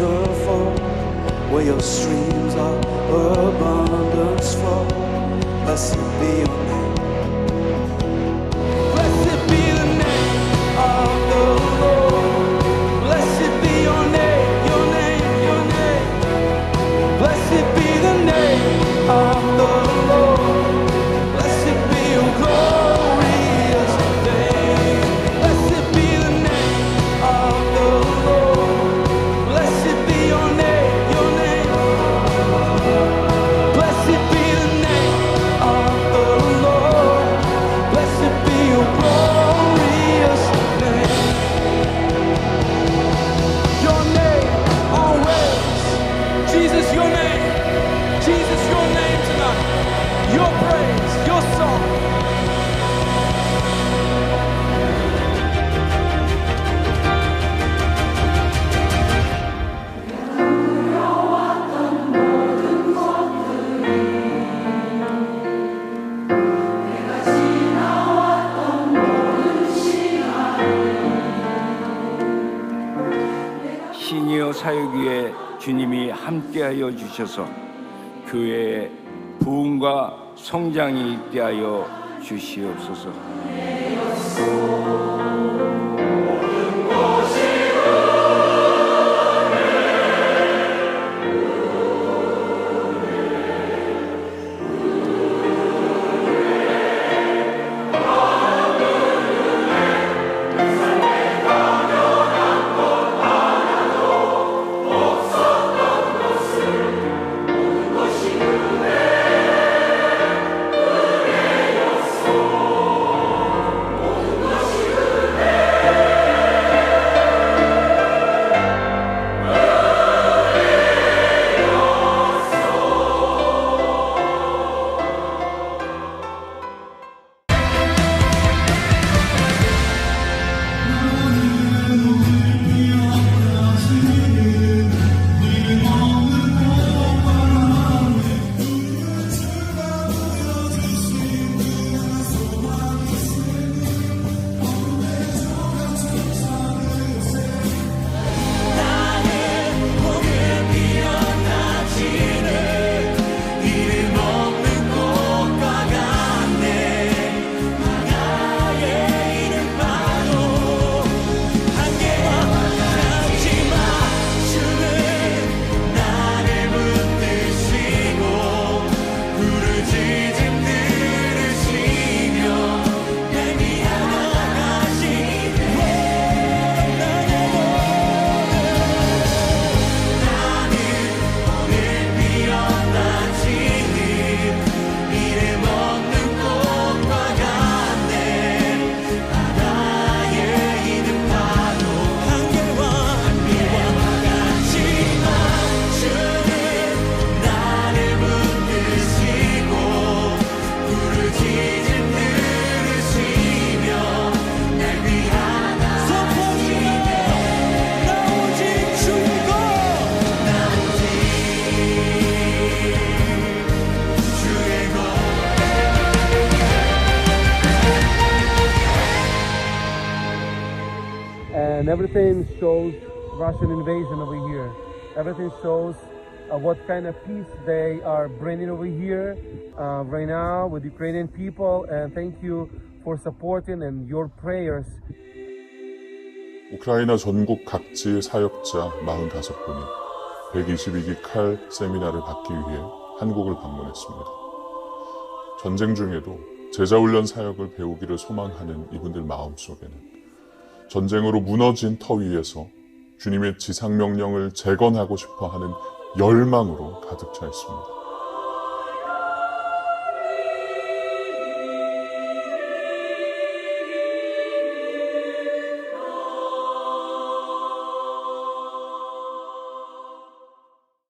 waterfall, where your streams of abundance flow. Blessed be your 사역 위에 주님이 함께하여 주셔서 교회의 부흥과 성장이 있게 하여 주시옵소서. and everything shows Russian invasion over here. Everything shows uh, what kind of peace they are bringing over here uh, right now with Ukrainian people. And thank you for supporting and your prayers. 우크라이나 전국 각지의 사역자 45분이 122기 칼 세미나를 받기 위해 한국을 방문했습니다. 전쟁 중에도 제자훈련 사역을 배우기를 소망하는 이분들 마음속에는 전쟁으로 무너진 터 위에서 주님의 지상명령을 재건하고 싶어 하는 열망으로 가득 차 있습니다.